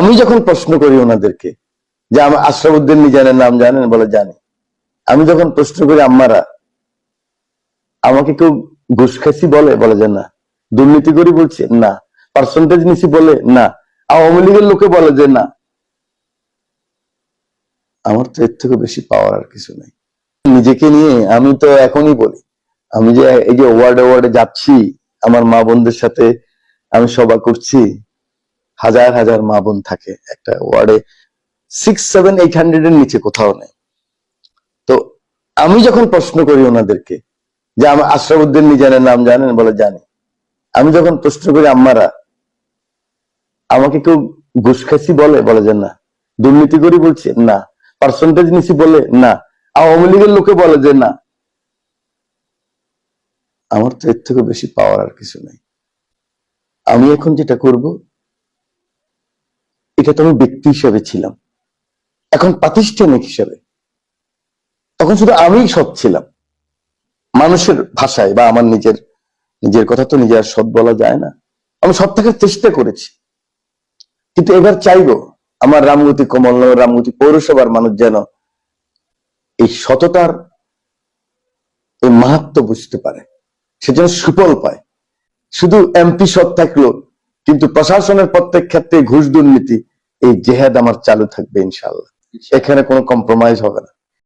আমি যখন প্রশ্ন করি ওনাদেরকে, যে আমার আশরাফুদ্দিন মিজানের নাম জানেন? বলে, জানি। আমি যখন প্রশ্ন করি, আম্মারা, আমাকে কেউ ঘুষ খাইছি বলে? বলে, যে না। দুর্নীতি করি বলছে, না। পার্সেন্টেজ নিছি বলে, না। আওয়ামী লীগের লোকে বলে, যে না। আমার তো এর থেকে বেশি পাওয়ার আর কিছু নেই। নিজেকে নিয়ে আমি তো এখনই বলি, আমি যে এই যে ওয়ার্ডে ওয়ার্ডে যাচ্ছি, আমার মা বোনদের সাথে আমি সভা করছি হাজার হাজার মা বোন থাকে একটা ওয়ার্ডে সিক্স সেভেন এইট হান্ড্রেড এর নিচে কোথাও নেই। তো আমি যখন প্রশ্ন করি ওনাদেরকে, যে আমার আশরাফুদ্দিন মিজানের নাম জানেন বলে জানি। আমি যখন প্রশ্ন করি আম্মারা, আমাকে কেউ ঘুষ খাইছি বলে? বলে যে না। দুর্নীতি করি বলছে না। পার্সেন্টেজ নিছি বলে? না। আওয়ামী লীগের লোকে বলে যে না। আমার তো এর থেকে বেশি পাওয়ার আর কিছু নেই। আমি এখন যেটা করব এটা তো আমি ব্যক্তি হিসেবে ছিলাম। এখন প্রাতিষ্ঠানিক হিসেবে। তখন শুধু আমিই সৎ ছিলাম। মানুষের ভাষায় বা আমার নিজের নিজের কথা তো নিজে আর সৎ বলা যায় না। আমি সৎ থাকার চেষ্টা করেছি। কিন্তু এবার চাইব আমার রামগতি কমলনগর রামগতি পৌরসভার মানুষ যেন এই সততার এই মাহাত্ম বুঝতে পারে। সে যেন সুফল পায়। শুধু এমপি সৎ থাকল, কিন্তু প্রশাসনের প্রত্যেক ক্ষেত্রে ঘুষ দুর্নীতি এই জেহাদ আমার চালু থাকবে ইনশাল্লাহ এখানে কোনো কম্প্রোমাইজ হবে না।